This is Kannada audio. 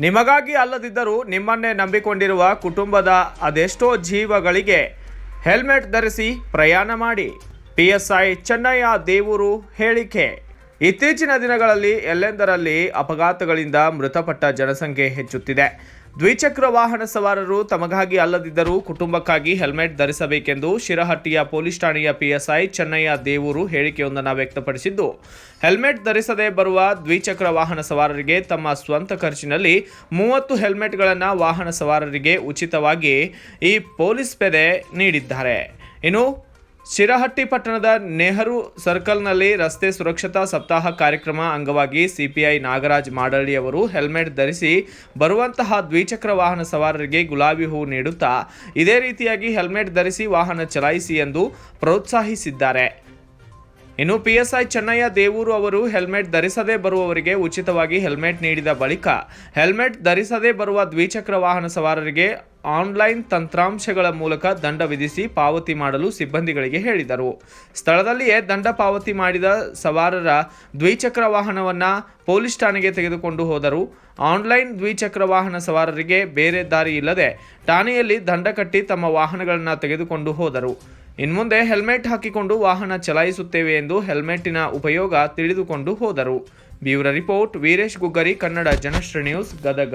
ನಿಮಗಾಗಿ ಅಲ್ಲದಿದ್ದರೂ ನಿಮ್ಮನ್ನೇ ನಂಬಿಕೊಂಡಿರುವ ಕುಟುಂಬದ ಅದೆಷ್ಟೋ ಜೀವಗಳಿಗೆ ಹೆಲ್ಮೆಟ್ ಧರಿಸಿ ಪ್ರಯಾಣ ಮಾಡಿ. ಪಿಎಸ್ಐ ಚೆನ್ನಯ್ಯ ದೇವೂರು ಹೇಳಿಕೆ. ಇತ್ತೀಚಿನ ದಿನಗಳಲ್ಲಿ ಎಲ್ಲೆಂದರಲ್ಲಿ ಅಪಘಾತಗಳಿಂದ ಮೃತಪಟ್ಟ ಜನಸಂಖ್ಯೆ ಹೆಚ್ಚುತ್ತಿದೆ. ದ್ವಿಚಕ್ರ ವಾಹನ ಸವಾರರು ತಮಗಾಗಿ ಅಲ್ಲದಿದ್ದರೂ ಕುಟುಂಬಕ್ಕಾಗಿ ಹೆಲ್ಮೆಟ್ ಧರಿಸಬೇಕೆಂದು ಶಿರಹಟ್ಟಿಯ ಪೊಲೀಸ್ ಠಾಣೆಯ ಪಿಎಸ್ಐ ಚೆನ್ನಯ್ಯ ದೇವೂರು ಹೇಳಿಕೆಯೊಂದನ್ನು ವ್ಯಕ್ತಪಡಿಸಿದ್ದು, ಹೆಲ್ಮೆಟ್ ಧರಿಸದೆ ಬರುವ ದ್ವಿಚಕ್ರ ವಾಹನ ಸವಾರರಿಗೆ ತಮ್ಮ ಸ್ವಂತ ಖರ್ಚಿನಲ್ಲಿ ಮೂವತ್ತು ಹೆಲ್ಮೆಟ್ಗಳನ್ನು ವಾಹನ ಸವಾರರಿಗೆ ಉಚಿತವಾಗಿ ಈ ಪೊಲೀಸ್ ಪೆದೆ ನೀಡಿದ್ದಾರೆ. ಇನ್ನು ಶಿರಹಟ್ಟಿ ಪಟ್ಟಣದ ನೆಹರು ಸರ್ಕಲ್ನಲ್ಲಿ ರಸ್ತೆ ಸುರಕ್ಷತಾ ಸಪ್ತಾಹ ಕಾರ್ಯಕ್ರಮ ಅಂಗವಾಗಿ ಸಿಪಿಐ ನಾಗರಾಜ್ ಮಾಡಳ್ಳಿ ಅವರು ಹೆಲ್ಮೆಟ್ ಧರಿಸಿ ಬರುವಂತಹ ದ್ವಿಚಕ್ರ ವಾಹನ ಸವಾರರಿಗೆ ಗುಲಾಬಿ ಹೂ ನೀಡುತ್ತಾ ಇದೇ ರೀತಿಯಾಗಿ ಹೆಲ್ಮೆಟ್ ಧರಿಸಿ ವಾಹನ ಚಲಾಯಿಸಿ ಎಂದು ಪ್ರೋತ್ಸಾಹಿಸಿದ್ದಾರೆ. ಇನ್ನು ಪಿಎಸ್ಐ ಚೆನ್ನಯ್ಯ ದೇವೂರು ಅವರು ಹೆಲ್ಮೆಟ್ ಧರಿಸದೇ ಬರುವವರಿಗೆ ಉಚಿತವಾಗಿ ಹೆಲ್ಮೆಟ್ ನೀಡಿದ ಬಳಿಕ ಹೆಲ್ಮೆಟ್ ಧರಿಸದೇ ಬರುವ ದ್ವಿಚಕ್ರ ವಾಹನ ಸವಾರರಿಗೆ ಆನ್ಲೈನ್ ತಂತ್ರಾಂಶಗಳ ಮೂಲಕ ದಂಡ ವಿಧಿಸಿ ಪಾವತಿ ಮಾಡಲು ಸಿಬ್ಬಂದಿಗಳಿಗೆ ಹೇಳಿದರು. ಸ್ಥಳದಲ್ಲಿಯೇ ದಂಡ ಪಾವತಿ ಮಾಡಿದ ಸವಾರರ ದ್ವಿಚಕ್ರ ವಾಹನವನ್ನು ಪೊಲೀಸ್ ಠಾಣೆಗೆ ತೆಗೆದುಕೊಂಡು ಹೋದರು. ಆನ್ಲೈನ್ ದ್ವಿಚಕ್ರ ವಾಹನ ಸವಾರರಿಗೆ ಬೇರೆ ದಾರಿ ಇಲ್ಲದೆ ಠಾಣೆಯಲ್ಲಿ ದಂಡ ಕಟ್ಟಿ ತಮ್ಮ ವಾಹನಗಳನ್ನು ತೆಗೆದುಕೊಂಡು ಹೋದರು. ಇನ್ಮುಂದೆ ಹೆಲ್ಮೆಟ್ ಹಾಕಿಕೊಂಡು ವಾಹನ ಚಲಾಯಿಸುತ್ತೇವೆ ಎಂದು ಹೆಲ್ಮೆಟ್ಟಿನ ಉಪಯೋಗ ತಿಳಿದುಕೊಂಡು ಹೋದರು. Bureau report, Veeresh Guggari, Kannada Janashri news, Gadag.